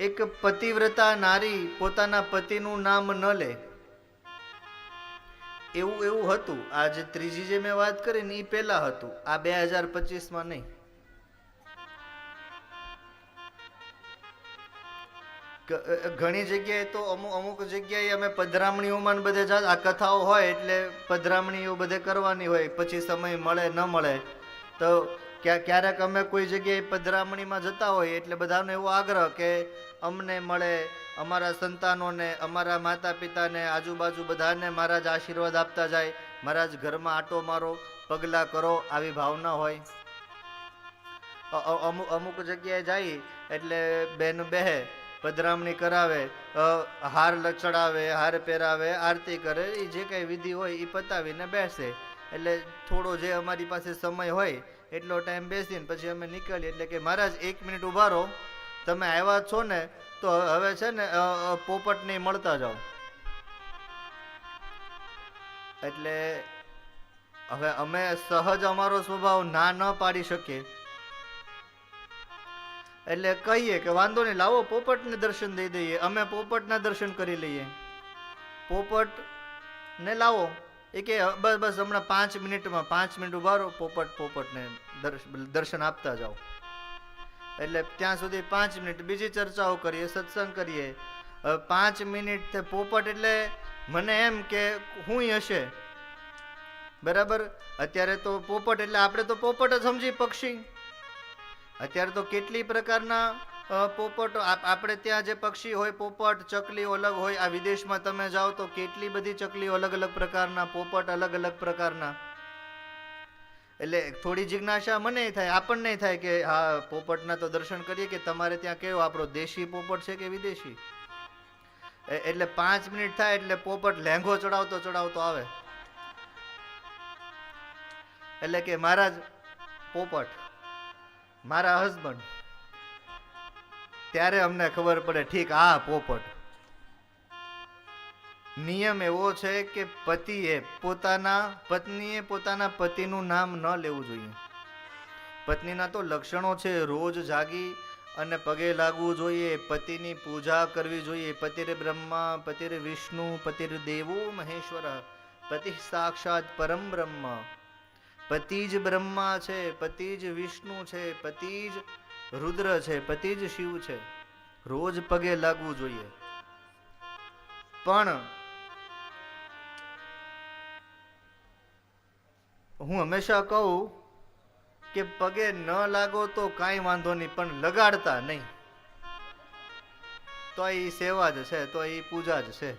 એક પતિવ્રતા નારી પોતાના પતિનું નામ ન લે. એવું એવું હતું. આ જે ત્રીજી જે મેં વાત કરી ને એ પહેલા હતું. આ બે હજાર પચીસમાં નહીં. ઘણી જગ્યાએ તો અમુક અમુક જગ્યાએ અમે પધરામણીઓમાં બધે જ, આ કથાઓ હોય એટલે પધરામણીઓ બધે કરવાની હોય. પછી સમય મળે, ન મળે. તો ક્યારેક અમે કોઈ જગ્યાએ પધરામણીમાં જતા હોઈએ એટલે બધાનો એવો આગ્રહ કે અમને મળે, અમારા સંતાનોને, અમારા માતા પિતાને આજુબાજુ બધાને મહારાજ આશીર્વાદ આપતા જાય. મહારાજ, ઘરમાં આટો મારો, પગલાં કરો, આવી ભાવના હોય. અમુક અમુક જગ્યાએ જાય એટલે બેન બેહે, પધરામણી કરાવે હાર લચડાવે ચડાવે હાર પહેરાવે, આરતી કરે, એ જે કાંઈ વિધિ હોય એ પતાવીને બેસે. એટલે થોડો જે અમારી પાસે સમય હોય, એટલો ટાઈમ બેસીને પછી અમે નીકળીએ. એટલે કે મહારાજ, એક મિનિટ ઊભા રહો. તમે આવ્યા છો ને, તો હવે છે ને પોપટ નહીં મળતા જાઓ. એટલે હવે અમે સહજ અમારો સ્વભાવ ના, ન પાડી શકીએ. એટલે કહીએ કે વાંધો નહીં, લાવો પોપટને દર્શન દઈ દઈએ. અમે પોપટના દર્શન કરી લઈએ. પોપટ ને લાવો. એ કે બસ બસ, હમણાં પાંચ મિનિટમાં, પાંચ મિનિટ ઊભા રહો, પોપટ, પોપટને દર્શન આપતા જાઓ. એટલે ત્યાં સુધી પાંચ મિનિટ બીજી ચર્ચાઓ કરીએ, સત્સંગ કરીએ. પાંચ મિનિટ પોપટ એટલે મને એમ કે, હું હશે. બરાબર? અત્યારે તો પોપટ એટલે આપણે તો પોપટ જ સમજી પક્ષી. અત્યારે તો કેટલી પ્રકારના પોપટો, આપ- આપણે ત્યાં જે પક્ષી હોય, પોપટ, ચકલીઓ અલગ હોય, આ વિદેશમાં તમે જાઓ તો કેટલી બધી ચકલીઓ અલગ અલગ પ્રકારના, પોપટ અલગ અલગ પ્રકારના. એટલે થોડી જિજ્ઞાસા મને થાય, આપણને થાય કે, હા, પોપટના તો દર્શન કરીએ કે તમારે ત્યાં કેવો આપણો દેશી પોપટ છે કે વિદેશી? એટલે પાંચ મિનિટ થાય એટલે પોપટ લેંઘો ચડાવતો ચડાવતો આવે. એટલે કે, મહારાજ, પોપટ, મારા હસબન્ડ. ત્યારે અમને ખબર પડે ઠીક આ પોપટ. નિયમ એવો છે કે પતિએ પોતાના, પત્નીએ પોતાના પતિનું નામ ન લેવું જોઈએ. પત્નીના તો લક્ષણો છે, રોજ જાગી અને પગે લાગવું જોઈએ, પતિની પૂજા કરવી જોઈએ, પતિરે બ્રહ્મા, પતિરે વિષ્ણુ, પતિર દેવો, મહેશ્વર, પતિ સાક્ષાત પરમ બ્રહ્મ. પતિ જ બ્રહ્મા છે, પતિ જ વિષ્ણુ છે, પતિ જ રુદ્ર છે, પતિ જ શિવ છે. રોજ પગે લાગવું જોઈએ. પણ હું હંમેશા કહું કે પગે ન લાગો તો કાંઈ વાંધો નહીં, પણ લગાડતા નહીં. તો એ સેવા જ છે, તો એ પૂજા જ છે.